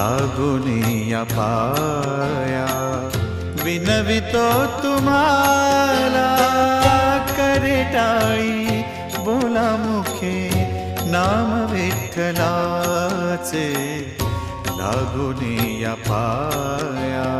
लागुनिया पाया विनवितो तुम्हाला करेटाळी बोला मुखे नाम विठ्ठलाचे लागुनिया पाया